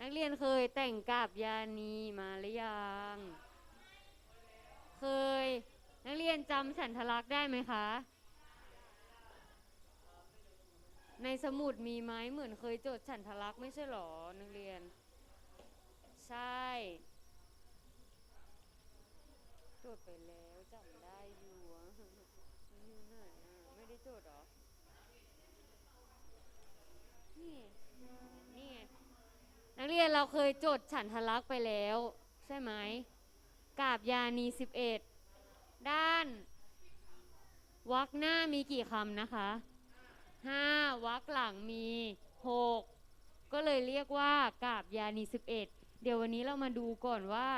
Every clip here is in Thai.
นักเรียนเคยแต่งกาบยานีมาหรือยัง เคย นักเรียนจำฉันทลักษณ์ได้ไหมคะ ในสมุดมีไหมเหมือนเคยจดฉันทลักษณ์ไม่ใช่หรอ นักเรียน ใช่ จดไปแล้วจำได้อยู่อยู่ไหนไม่ได้จดหรอ นี่ นักเรียนเราเคยจดฉันทลักษณ์ไปแล้ว ใช่ไหมกาบยานีสิบเอ็ดด้านวักหน้ามีกี่คำนะคะห้าวักหลังมีหกก็เลยเรียกว่ากาบยานีสิบเอ็ดเดี๋ยววันนี้เรามาดูก่อนว่า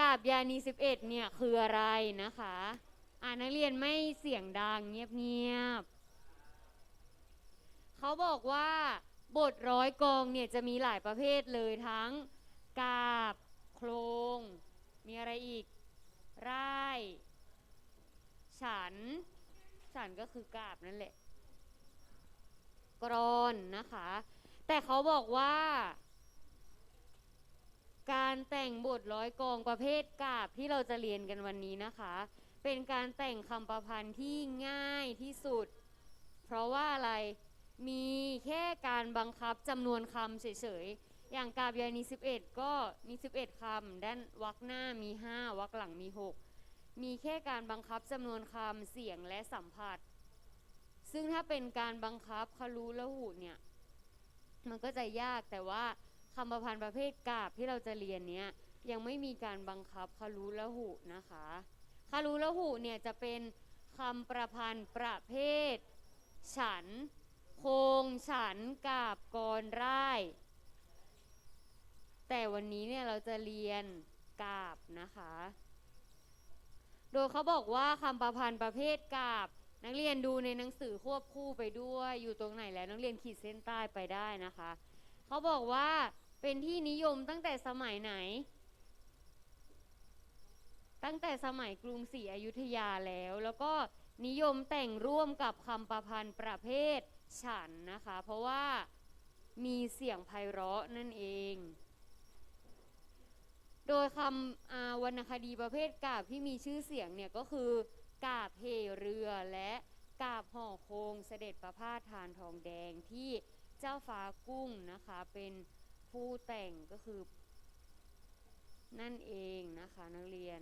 กาบยานีสิบเอ็ดเนี่ยคืออะไรนะคะ อ่านักเรียนไม่เสียงดังเงียบๆเขาบอกว่า บทร้อยกองเนี่ยจะมีหลายประเภทเลยทั้งกาบ โครง มีอะไรอีก ร่าย ฉัน ฉันก็คือกาบนั่นแหละ กรอนนะคะ แต่เขาบอกว่า การแต่งบทร้อยกองประเภทกาบที่เราจะเรียนกันวันนี้นะคะ เป็นการแต่งคำประพันธ์ที่ง่ายที่สุด เพราะว่าอะไร มีแค่การบังคับจำนวนคำเฉยๆ อย่างกาบยานี11 ก็มี 11คำด้านวรรคหน้ามี 5วรรคหลังมี 6 มีแค่การบังคับจำนวนคำเสียงและสัมผัส ซึ่งถ้าเป็นการบังคับคารูและหูเนี่ย มันก็จะยากแต่ว่าคำประพันธ์ประเภทกาบที่เราจะเรียนเนี้ยยังไม่มีการบังคับคารูและหูนะคะคารูและหูเนี่ยจะเป็นคำประพันธ์ประเภท ฉัน คงฉันกาบกรร่ายแต่วันนี้เนี่ยเราจะเรียนกาบนะคะ โดยเขาบอกว่าคำประพันธ์ประเภทกาบ นักเรียนดูในหนังสือควบคู่ไปด้วย อยู่ตรงไหนแล้วนักเรียนขีดเส้นใต้ไปได้นะคะ เขาบอกว่าเป็นที่นิยมตั้งแต่สมัยไหน ตั้งแต่สมัยกรุงศรีอยุธยาแล้ว แล้วก็นิยมแต่งร่วมกับคำประพันธ์ประเภท ฉันนะคะ เพราะว่ามีเสียงไพเราะนั่นเอง โดยคำอาวรรณคดีประเภทกาบที่มีชื่อเสียงเนี่ยก็คือกาบเหเรือและกาบห่อโคงเสด็จประพาสทานทองแดงที่เจ้าฟ้ากุ้งนะคะเป็นผู้แต่งก็คือ นั่นเองนะคะนักเรียน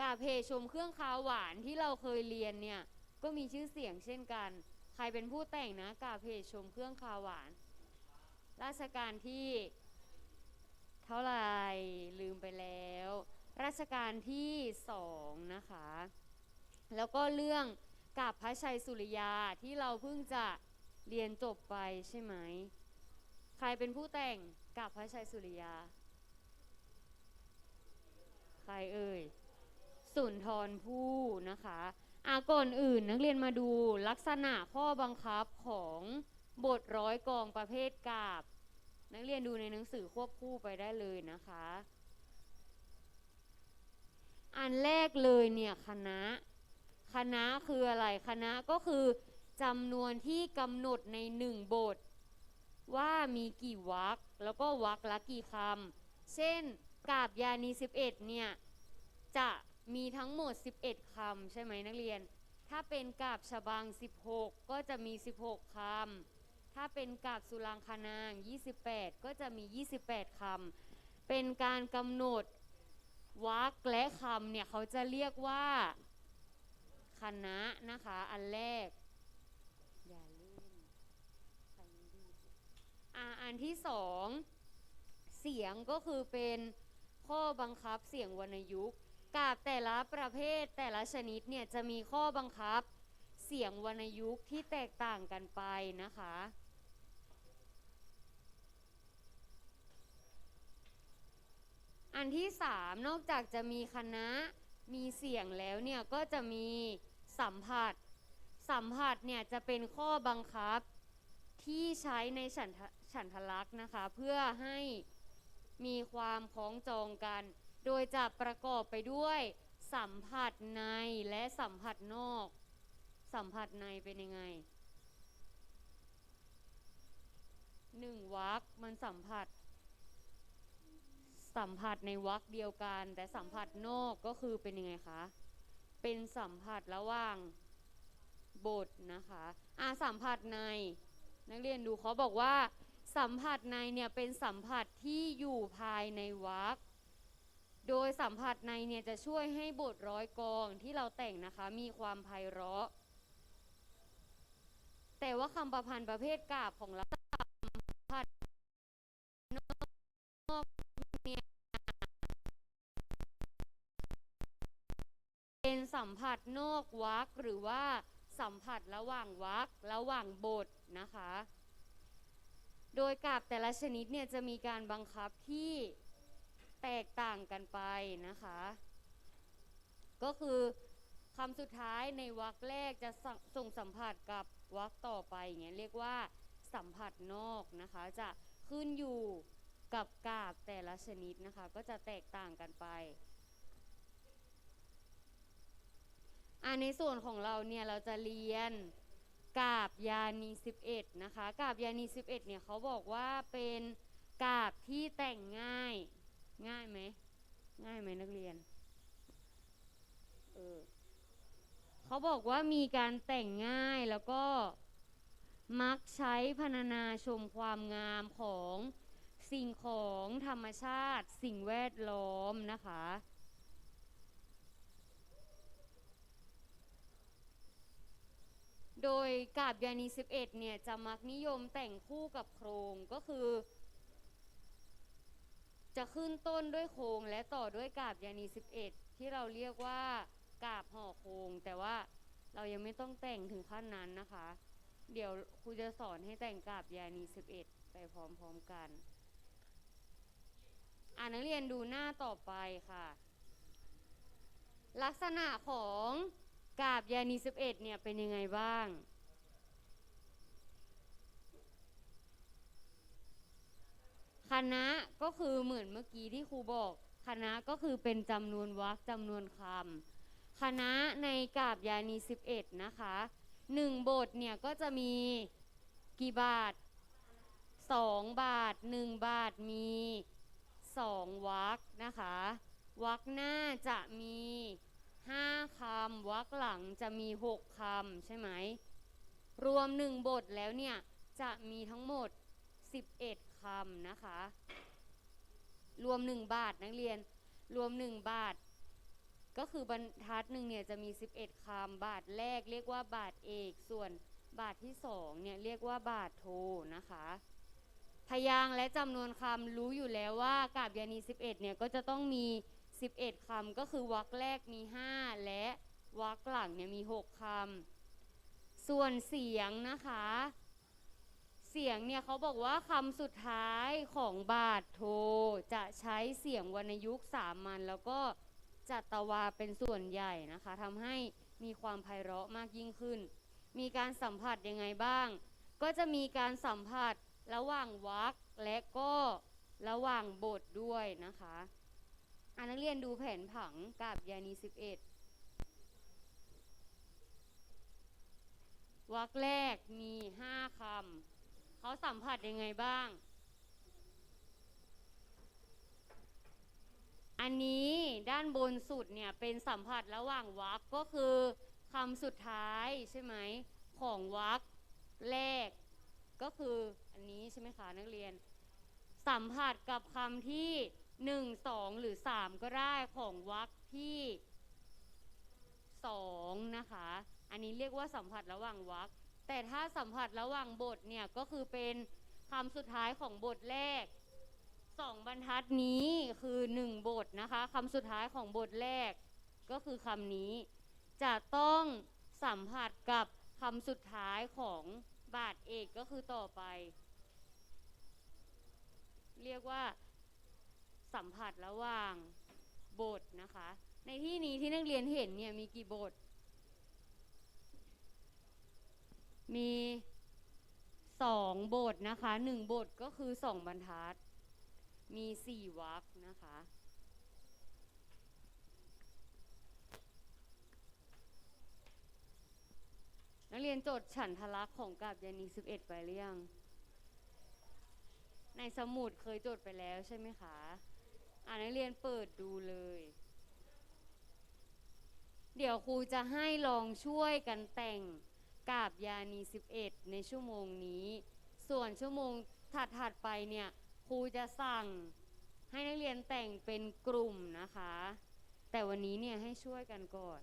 กาบเพชมเครื่องคาวหวานที่เราเคยเรียนเนี่ยก็มีชื่อเสียงเช่นกัน ใครเป็นผู้แต่งนะกาเพจชมเครื่องคาหวาน ราชการที่ เท่าไหร่ลืมไปแล้ว ราชการที่สองนะคะ แล้วก็เรื่องกาบพระชัยสุริยาที่เราเพิ่งจะเรียนจบไปใช่ไหม ใครเป็นผู้แต่งกาบพระชัยสุริยา ใครเอ่ยสุนทรภู่นะคะ อาก่อนอื่นนักเรียนมาดูลักษณะข้อบังคับของบทร้อยกองประเภทกาบ นักเรียนดูในหนังสือควบคู่ไปได้เลยนะคะ อันแรกเลยเนี่ยคณะ คณะคืออะไรคณะก็คือจำนวนที่กำหนดในหนึ่งบท ว่ามีกี่วรรคแล้วก็วรรคละกี่คำเช่นกาบยานี11เนี่ยจะ มีทั้งหมด 11คำใช่ไหมนักเรียน ถ้าเป็นกาบฉบัง 16 ก็จะมี 16คำถ้าเป็นกาบสุรางคนาง 28 ก็จะมี 28คำเป็นการกำหนดวรรคและคำเนี่ยเขาจะเรียกว่าคณะนะคะ อันแรกอย่าเล่นอ่าอันที่สองเสียงก็คือเป็นข้อบังคับเสียงวรรณยุกต์ กาบแต่ละประเภทแต่ละชนิดเนี่ยจะมีข้อบังคับเสียงวรรณยุกต์ที่แตกต่างกันไปนะคะ อันที่สามนอกจากจะมีคณะมีเสียงแล้วเนี่ยก็จะมีสัมผัส สัมผัสเนี่ยจะเป็นข้อบังคับที่ใช้ในฉันทะฉันทลักษณ์นะคะ เพื่อให้มีความคล้องจองกัน โดยจะประกอบไปด้วยสัมผัสในและสัมผัสนอก สัมผัสในเป็นยังไงหนึ่งวรรคมันสัมผัส สัมผัสในวรรคเดียวกัน แต่สัมผัสนอกก็คือเป็นยังไงคะ เป็นสัมผัสระหว่างบทนะคะอ่าสัมผัสใน นักเรียนดูเขาบอกว่า สัมผัสในเนี่ยเป็นสัมผัสที่อยู่ภายในวรรค โดยสัมผัสในเนี่ยจะช่วยให้บทร้อยกองที่เราแต่งนะคะ มีความไพเราะ แต่ว่าคำประพันธ์ประเภทกาบของเราสัมผัสนอกเนี่ยเป็นสัมผัสนอกวรรคหรือว่าสัมผัสระหว่างวรรคระหว่างบทนะคะ โดยกาบแต่ละชนิดเนี่ยจะมีการบังคับที่ แตกต่างกันไปนะคะ ก็คือคำสุดท้ายในวรรคแรกจะส่งสัมผัสกับวรรคต่อไปอย่างเงี้ยเรียกว่าสัมผัสนอกนะคะ จะขึ้นอยู่กับกาบแต่ละชนิดนะคะ ก็จะแตกต่างกันไปอ่าในส่วนของเราเนี่ยเราจะเรียนกาบยานี11นะคะกาบยานี11เนี่ยเขาบอกว่าเป็นกาบที่แต่งง่าย ง่ายไหม ง่ายไหมนักเรียน เออเขาบอกว่ามีการแต่งง่ายแล้วก็มักใช้พรรณนาชมความงามของสิ่งของธรรมชาติ สิ่งแวดล้อมนะคะ โดยกาบยานี11เนี่ยจะมักนิยมแต่งคู่กับโครงก็คือ จะขึ้นต้นด้วยโคงและต่อด้วยกาบยานี11 ที่เราเรียกว่ากาบห่อโคง แต่ว่าเรายังไม่ต้องแต่งถึงขั้นนั้นนะคะ เดี๋ยวครูจะสอนให้แต่งกาบยานี11 ไปพร้อมๆกัน อ่านักเรียนดูหน้าต่อไปค่ะ ลักษณะของกาบยานี11เนี่ยเป็นยังไงบ้าง คณะก็คือเหมือนเมื่อกี้ที่ครูบอก คณะก็คือเป็นจำนวนวรรคจำนวนคำคณะในกาบยานี 11 นะคะหนึ่งบทเนี่ยก็จะมีกี่บาทสองบาทหนึ่งบาทมีสองวรรคนะคะวรรคหน้าจะมีห้าคำวรรคหลังจะมีหกคำใช่ไหมรวมหนึ่งบทแล้วเนี่ยจะมีทั้งหมด11 คำนะคะ รวม 1 บาทนักเรียนรวม 1 บาท ก็คือบรรทัดหนึ่งเนี่ยจะมี 11คำบาทแรกเรียกว่าบาทเอก ส่วนบาทที่2เนี่ยเรียกว่าบาทโทนะคะ พยางและจำนวนคำรู้อยู่แล้วว่ากาบยานี 11เนี่ยก็จะต้องมี 11คำก็คือวรรคแรกมี 5 และวรรคหลังเนี่ยมี 6คำส่วนเสียงนะคะ เสียงเนี่ยเขาบอกว่าคำสุดท้ายของบาทโท จะใช้เสียงวรรณยุกต์สามัญแล้วก็จัตวาเป็นส่วนใหญ่นะคะทำให้มีความไพเราะมากยิ่งขึ้น มีการสัมผัสยังไงบ้าง ก็จะมีการสัมผัสระหว่างวรรคและก็ระหว่างบทด้วยนะคะอ่านักเรียนดูแผนผังกับยานี11วรรคแรกมี 5คำ เขาสัมผัสยังไงบ้าง อันนี้ด้านบนสุดเนี่ยเป็นสัมผัสระหว่างวรรคก็คือคำสุดท้ายใช่ไหมของวรรคแรก ก็คืออันนี้ใช่ไหมคะนักเรียน สัมผัสกับคำที่หนึ่งสองหรือสามก็ได้ของวรรคที่สองนะคะ อันนี้เรียกว่าสัมผัสระหว่างวรรค แต่ถ้าสัมผัสระหว่างบทเนี่ยก็คือเป็นคำสุดท้ายของบทแรกสองบรรทัดนี้คือหนึ่งบทนะคะคำสุดท้ายของบทแรก ก็คือคำนี้ จะต้องสัมผัสกับคำสุดท้ายของบาทเอกก็คือต่อไป เรียกว่า สัมผัสระหว่างบทนะคะ ในที่นี้ที่นักเรียนเห็นเนี่ยมีกี่บท มีสองบทนะคะหนึ่งบทก็คือสองบรรทัด มีสี่วรรคนะคะ นักเรียนจดฉันทลักษ์ของกาบยานี11ไปหรือยัง ในสมุดเคยจดไปแล้วใช่ไหมคะอ่านักเรียนเปิดดูเลย เดี๋ยวครูจะให้ลองช่วยกันแต่ง กาบยานี 11 ในชั่วโมงนี้ ส่วนชั่วโมงถัดๆไปเนี่ยครูจะสั่งให้นักเรียนแต่งเป็นกลุ่มนะคะ แต่วันนี้เนี่ยให้ช่วยกันก่อน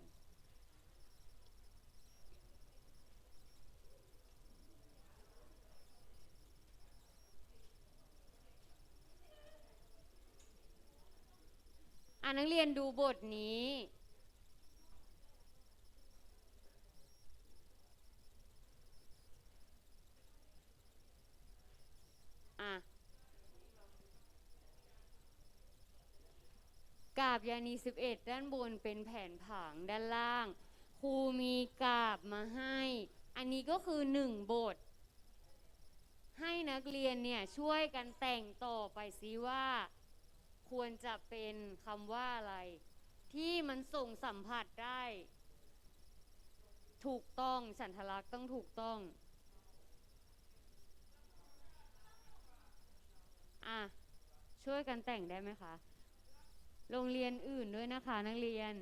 อ่านักเรียนดูบทนี้ อะกาบยานี11 ด้านบนเป็นแผนผังด้านล่าง ครูมีกาบมาให้ อันนี้ก็คือหนึ่งบท ให้นักเรียนเนี่ยช่วยกันแต่งต่อไปซิว่า ควรจะเป็นคำว่าอะไร ที่มันส่งสัมผัสได้ ถูกต้องฉันทลักษณ์ต้องถูกต้อง อะช่วยกันแต่งได้ไหมคะ โรงเรียนอื่นด้วยนะคะ นักเรียน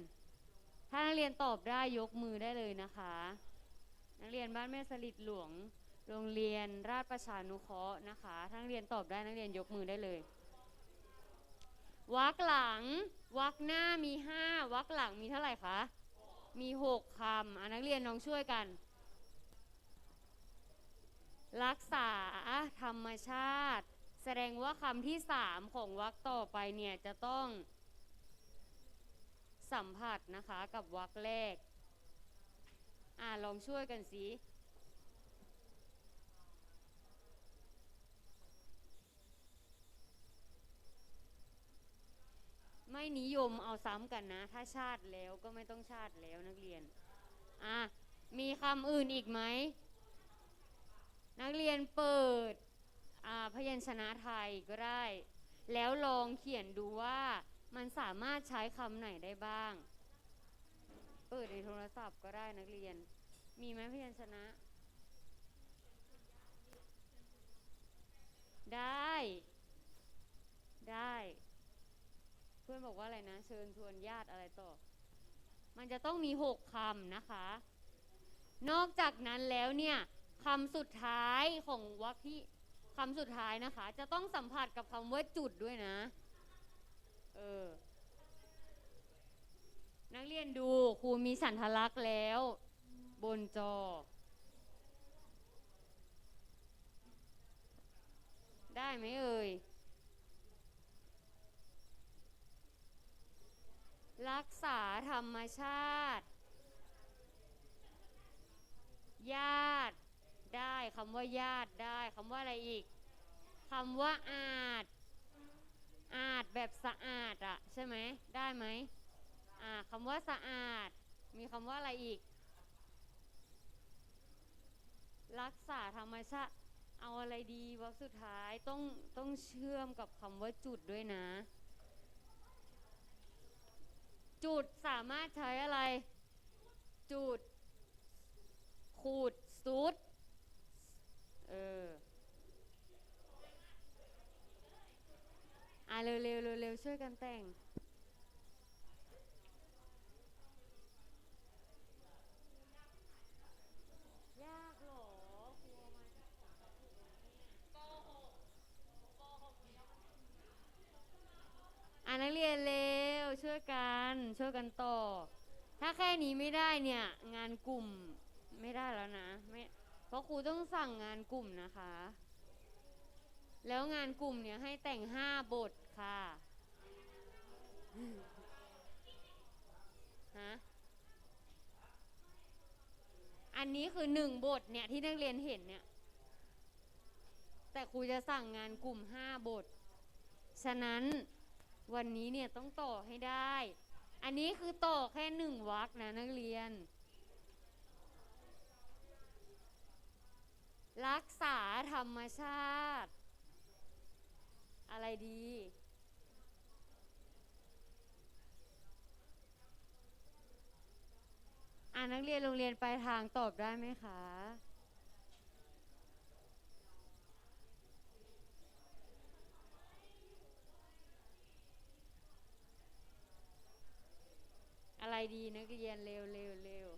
ถ้านักเรียนตอบได้ยกมือได้เลยนะคะ นักเรียนบ้านแม่สลิดหลวง โรงเรียนราชประชานุเคราะห์นะคะถ้านักเรียนตอบได้นักเรียนยกมือได้เลยวักหลังวักหน้ามีห้าวักหลังมีเท่าไหร่คะมีหกคำอะนักเรียนน้องช่วยกัน รักษาธรรมชาติ ดงว่าคำที่สามของวรรคต่อไปเนี่ยจะต้องสัมผัสนะคะกับวรรคแรก อ่าลองช่วยกันสิไม่นิยมเอาซ้ำกันนะ ถ้าชาติแล้วก็ไม่ต้องชาติแล้วนักเรียน อะ มีคำอื่นอีกไหม นักเรียนเปิด พยัญชนะไทยก็ได้ แล้วลองเขียนดูว่ามันสามารถใช้คำไหนได้บ้าง เปิดในโทรศัพท์ก็ได้นักเรียน มีไหมพยัญชนะ ได้ ได้ เพื่อนบอกว่าอะไรนะ เชิญชวนญาติอะไรต่อ มันจะต้องมีหกคำนะคะ นอกจากนั้นแล้วเนี่ยคำสุดท้ายของวรรคที่ คำสุดท้ายนะคะ จะต้องสัมผัสกับคำว่าจุดด้วยนะ เออ นักเรียนดูครูมีสันทลักษณ์แล้ว บนจอ ได้ไหมเอ่ย รักษาธรรมชาติ ญาติ ได้คำว่าญาติได้คำว่าอะไรอีกคำว่าอาจ อาจแบบสะอาดอะใช่ไหมได้ไหมอ่าคำว่าสะอาด มีคำว่าอะไรอีก รักษาธรรมชาติเอาอะไรดีวรรคสุดท้ายต้องต้องเชื่อมกับคำว่าจุดด้วยนะ จุดสามารถใช้อะไร จุดขูดซุด เอออะเร็วๆเร็วๆช่วยกันแต่ง ยากหรอกลัวมันอะนักเรียนเร็วช่วยกันช่วยกันต่อ ถ้าแค่นี้ไม่ได้เนี่ย งานกลุ่มไม่ได้แล้วนะไม่ เพราะครูต้องสั่งงานกลุ่มนะคะ แล้วงานกลุ่มเนี่ยให้แต่งห้าบทค่ะ ฮะ อันนี้คือหนึ่งบทเนี่ยที่นักเรียนเห็นเนี่ย แต่ครูจะสั่งงานกลุ่มห้าบท ฉะนั้นวันนี้เนี่ยต้องต่อให้ได้ อันนี้คือต่อแค่หนึ่งวรรคนะนักเรียน รักษาธรรมชาติ อะไรดี อ่านักเรียนโรงเรียนไปทางตอบได้ไหมคะ อะไรดีนักเรียนเร็วเร็วเร็ว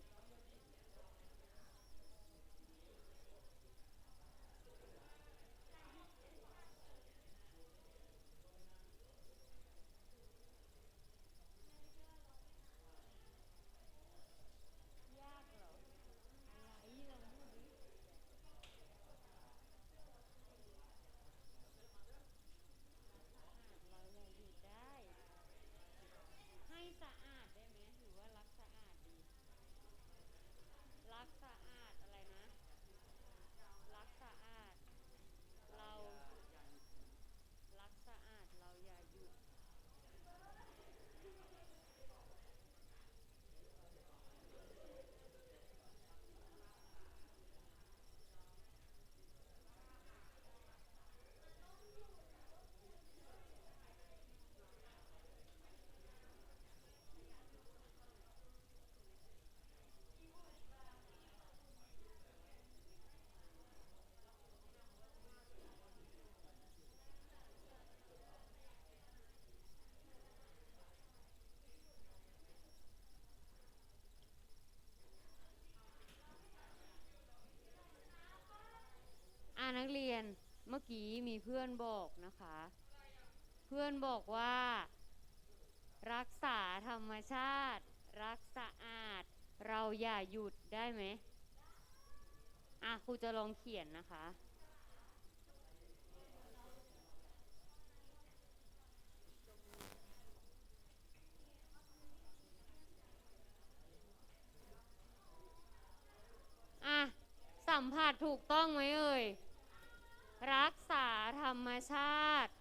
เมื่อกี้มีเพื่อนบอกนะคะ เพื่อนบอกว่า รักษาธรรมชาติ รักสะอาด เราอย่าหยุดได้ไหมอะครูจะลองเขียนนะคะอะสัมผัสถูกต้องไหมเอ่ย รักษาธรรมชาติ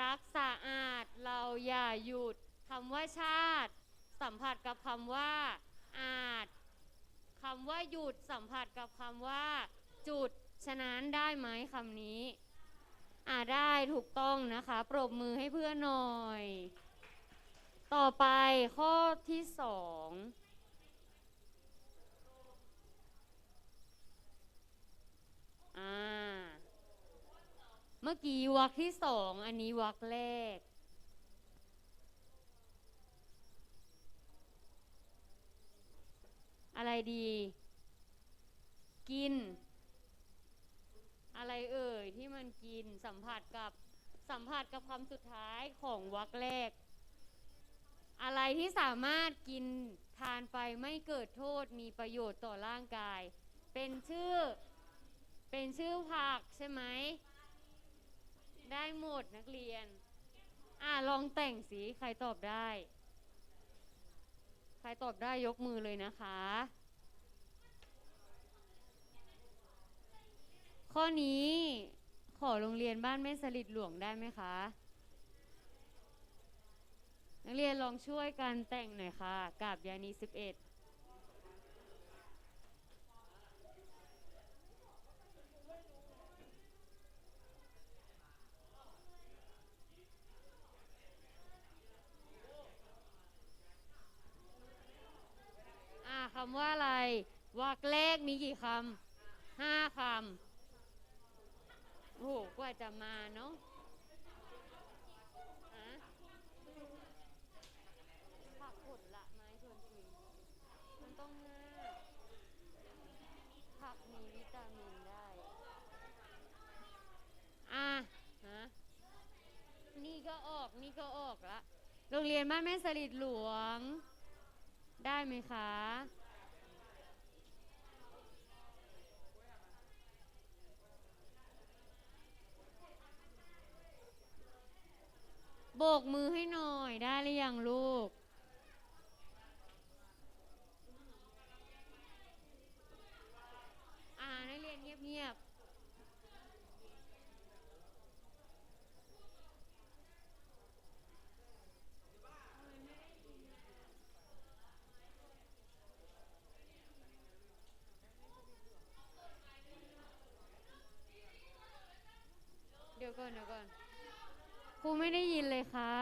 รักสะอาดเราอย่าหยุดคำว่าชาติ สัมผัสกับคำว่า อาจคำว่าหยุดสัมผัสกับคำว่า จุดฉะนั้นได้ไหมคำนี้ อ่าได้ถูกต้องนะคะ ปรบมือให้เพื่อนหน่อย ต่อไปข้อที่สองอ่า เมื่อกี้วรรคที่สอง อันนี้วรรคแรก อะไรดี กิน อะไรเอ่ยที่มันกินสัมผัสกับสัมผัสกับคำสุดท้ายของวรรคแรก อะไรที่สามารถกินทานไปไม่เกิดโทษมีประโยชน์ต่อร่างกาย เป็นชื่อ เป็นชื่อผักใช่ไหม ได้หมดนักเรียน อ่าลองแต่งสิใครตอบได้ ใครตอบได้ยกมือเลยนะคะ ข้อนี้ขอโรงเรียนบ้านแม่สลิดหลวงได้ไหมคะ นักเรียนลองช่วยกันแต่งหน่อยค่ะกับยานีสิบเอ็ด อ่าคำว่าอะไร วรรคแรกมีกี่คำห้าคำโอ้โหกว่าจะมาเนาะผักผลละไม้ชวนกินมันต้องห้ายผักมีวิตามินได้ อะฮะนี่ก็ออกนี่ก็ออกละโรงเรียนบ้านแม่สลิดหลวง ได้ไหมคะ โบกมือให้หน่อยได้หรือยังลูก ครูไม่ได้ยินเลยค่ะ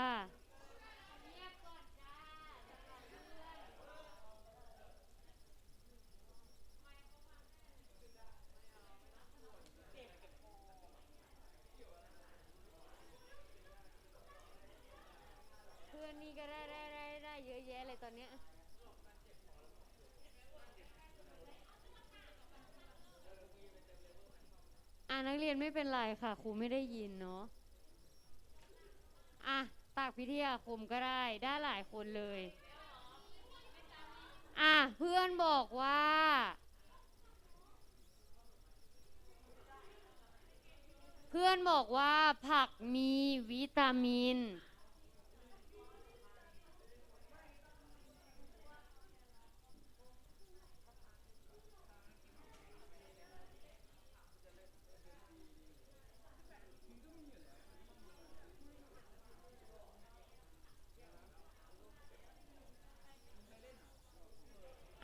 เพื่อนนี่ก็ได้ได้ได้ได้เยอะแยะเลยตอนเนี้ย อ่านักเรียนไม่เป็นไรค่ะครูไม่ได้ยินเนาะ อะตากพิทยาคมก็ได้ได้หลายคนเลย อะเพื่อนบอกว่า เพื่อนบอกว่าผักมีวิตามิน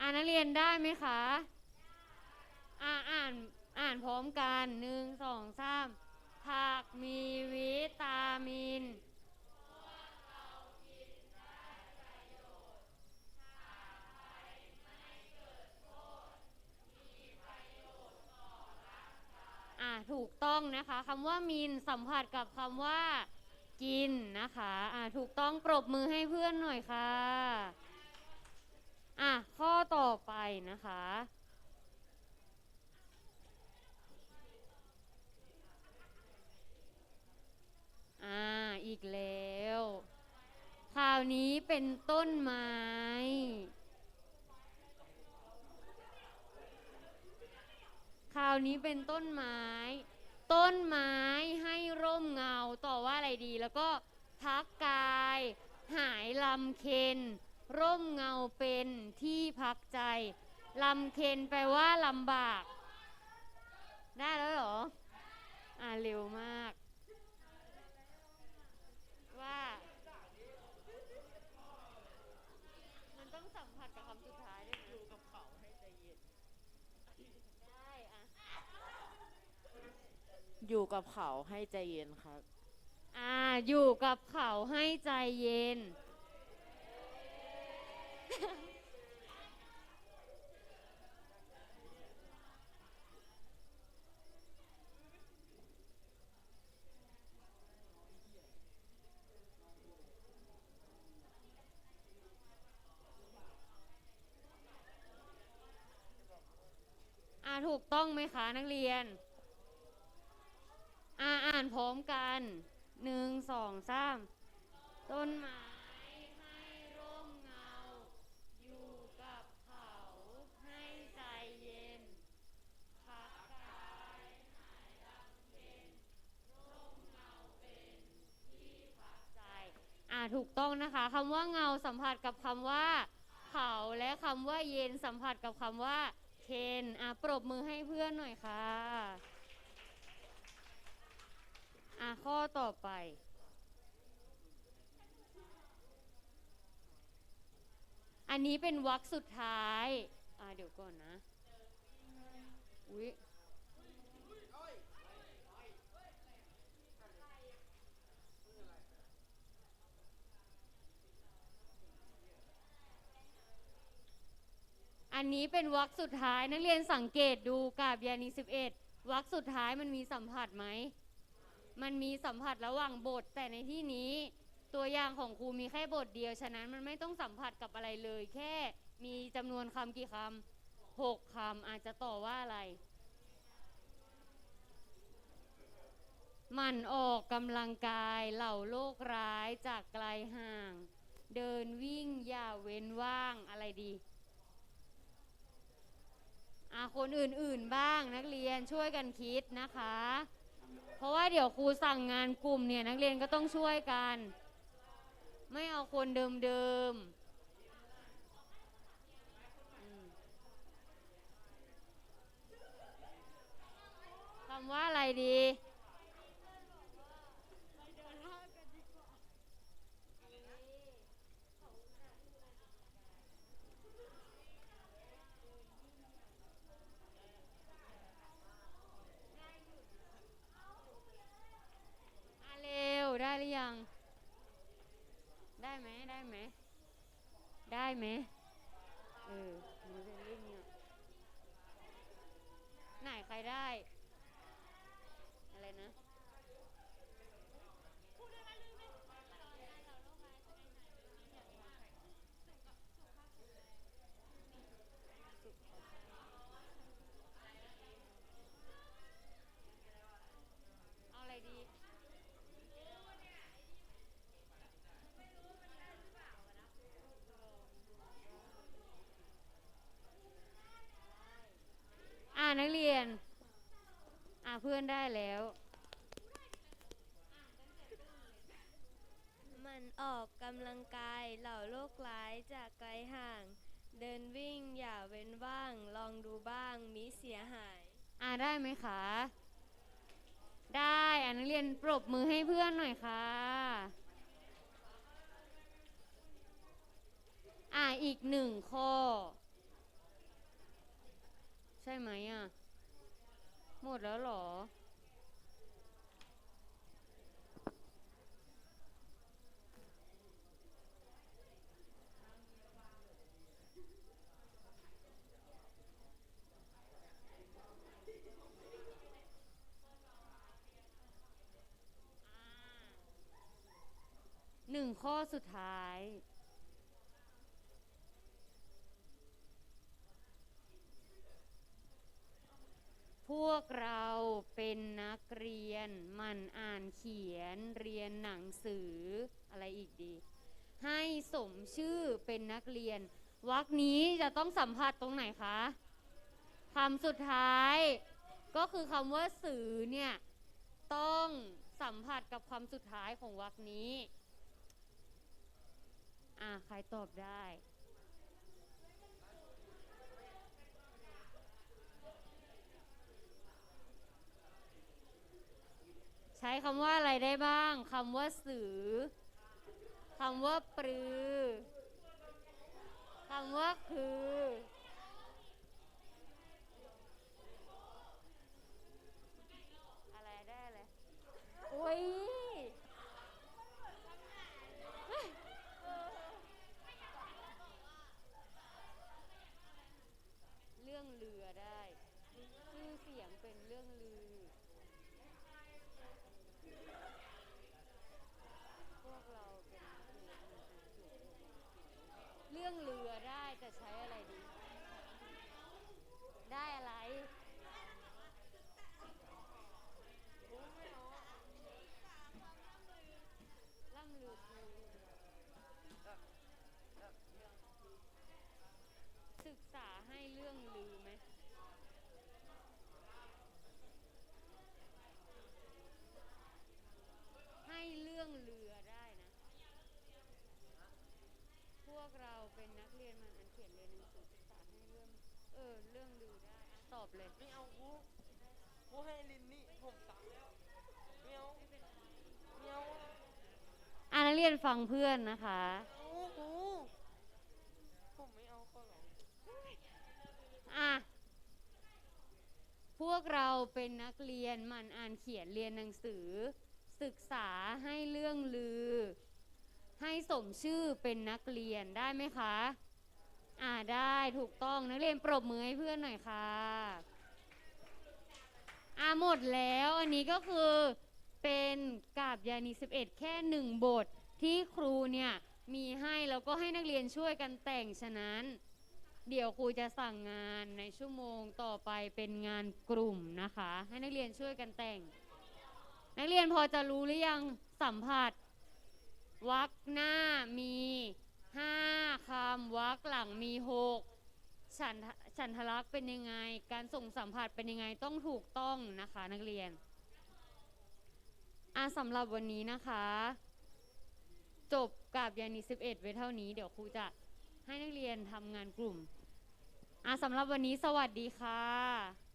อ่า นนักเรียนได้ไหมคะ อ่าอ่านอ่านพร้อมกันหนึ่งสองสามผักมีวิตามินอ่าถูกต้องนะคะคำว่ามินสัมผัสกับคำว่า กินนะคะอ่าถูกต้องปรบมือให้เพื่อนหน่อยค่ะ อะ ข้อต่อไปนะคะ อ่า อีกแล้ว คราวนี้เป็นต้นไม้ คราวนี้เป็นต้นไม้ ต้นไม้ให้ร่มเงา ต่อว่าอะไรดี แล้วก็พักกาย หายลำเค็น ร่มเงาเป็นที่พักใจลำเค็นแปลว่าลำบาก ได้แล้วเหรอ อ่าเร็วมาก ว่า มันต้องสัมผัสกับคำสุดท้ายด้วยนะอยู่กับเขาให้ใจเย็น ได้อะอยู่กับเขาให้ใจเย็นครับ อ่า อยู่กับเขาให้ใจเย็น อ่าถูกต้องไหมคะนักเรียน อ่าอ่านพร้อมกันหนึ่งสองสามต้นไม้ให้ร่มเงา อยู่กับเขาให้ใจเย็นพักกายหายลำเค็นร่มเงาเป็นที่พักใจ อ่า ถูกต้องนะคะคำว่าเงาสัมผัสกับคำว่า เขาและคำว่าเย็นสัมผัสกับคำว่าเคนอะปรบมือให้เพื่อนหน่อยค่ะอะข้อต่อไปอันนี้เป็นวรรคสุดท้าย อะเดี๋ยวก่อนนะ อุ๊ย อันนี้เป็นวรรคสุดท้ายนักเรียนสังเกตดูกาบยานี11วรรคสุดท้ายมันมีสัมผัสไหม มันมีสัมผัสระหว่างบท แต่ในที่นี้ตัวอย่างของครูมีแค่บทเดียว ฉะนั้นมันไม่ต้องสัมผัสกับอะไรเลย แค่มีจำนวนคำกี่คำหกคำอาจจะต่อว่าอะไรหมันออกกำลังกายเหล่าโรคร้ายจากไกลห่าง เดินวิ่งอย่าเว้นว่างอะไรดี อะคนอื่นๆบ้างนักเรียนช่วยกันคิดนะคะ เพราะว่าเดี๋ยวครูสั่งงานกลุ่มเนี่ยนักเรียนก็ต้องช่วยกัน ไม่เอาคนเดิมๆอืมคำว่าอะไรดี ได้หรือยัง ได้ไหมได้ไหม ได้ไหมเออมันเป็นเรื่องเนี่ยไหนใครได้ อะไรนะอ อะ เพื่อนได้แล้ว มันออกกำลังกายเหล่าโรคร้ายจากไกลห่าง เดินวิ่งอย่าเว้นว่าง ลองดูบ้างมิเสียหาย อะได้ไหมคะ ได้อะนักเรียนปรบมือให้เพื่อนหน่อยค่ะ อะอีกหนึ่งข้อ ใช่ไหมอะ หมดแล้วหรอ หนึ่งข้อสุดท้าย พวกเราเป็นนักเรียน มันอ่านเขียนเรียนหนังสืออะไรอีกดี ให้สมชื่อเป็นนักเรียนวรรคนี้จะต้องสัมผัสตรงไหนคะคำสุดท้าย ก็คือคำว่าสื่อเนี่ยต้องสัมผัสกับคำสุดท้ายของวรรคนี้อ่าใครตอบได้ ใช้คำว่าอะไรได้บ้างคำว่าสื่อคำว่าปรือคำว่าคืออะไรได้อะไรโอ้ยเรื่องเรือได้ชื่อเสียงเป็นเรื่องลือ พวกเราเป็นนักเรียนมีความสุขเรื่องเรือ จะใช้อะไรดี ได้อะไรล่ำลือคือศึกษาให้เรื่องลือไหม ให้เรื่องเรือได้นะ พ วกเราเป็นนักเรียนมันอันเขียนเรียนหนังสือศึกษาให้เรื่องเออเรื่องลือได้อะตอบเลย ไม่เอาครูครูให้ลินนี่ผมตัดแล้วไม่เอาไม่เอาอะอะนักเรียนฟังเพื่อนนะคะ เอาครูผมไม่เอาก็หรอกอะ พวกเราเป็นนักเรียนหมันอ่านเขียนเรียนหนังสือ ศึกษาให้เรื่องลือ ให้สมชื่อเป็นนักเรียนได้ไหมคะ อ่าได้ถูกต้องนักเรียนปรบมือให้เพื่อนหน่อยค่ะอ่าหมดแล้วอันนี้ก็คือเป็นกาบยานี11 แค่หนึ่งบทที่ครูเนี่ยมีให้แล้วก็ให้นักเรียนช่วยกันแต่งฉะนั้น เดี๋ยวครูจะสั่งงานในชั่วโมงต่อไปเป็นงานกลุ่มนะคะ ให้นักเรียนช่วยกันแต่ง นักเรียนพอจะรู้หรือยังสัมผัส วรรคหน้ามีห้าคำวรรคหลังมีหกฉันฉันทลักษณ์เป็นยังไง การส่งสัมผัสเป็นยังไงต้องถูกต้องนะคะนักเรียนอะสำหรับวันนี้นะคะ จบกับยานี11 ไว้เท่านี้ เดี๋ยวครูจะให้นักเรียนทำงานกลุ่มอะสำหรับวันนี้สวัสดีค่ะ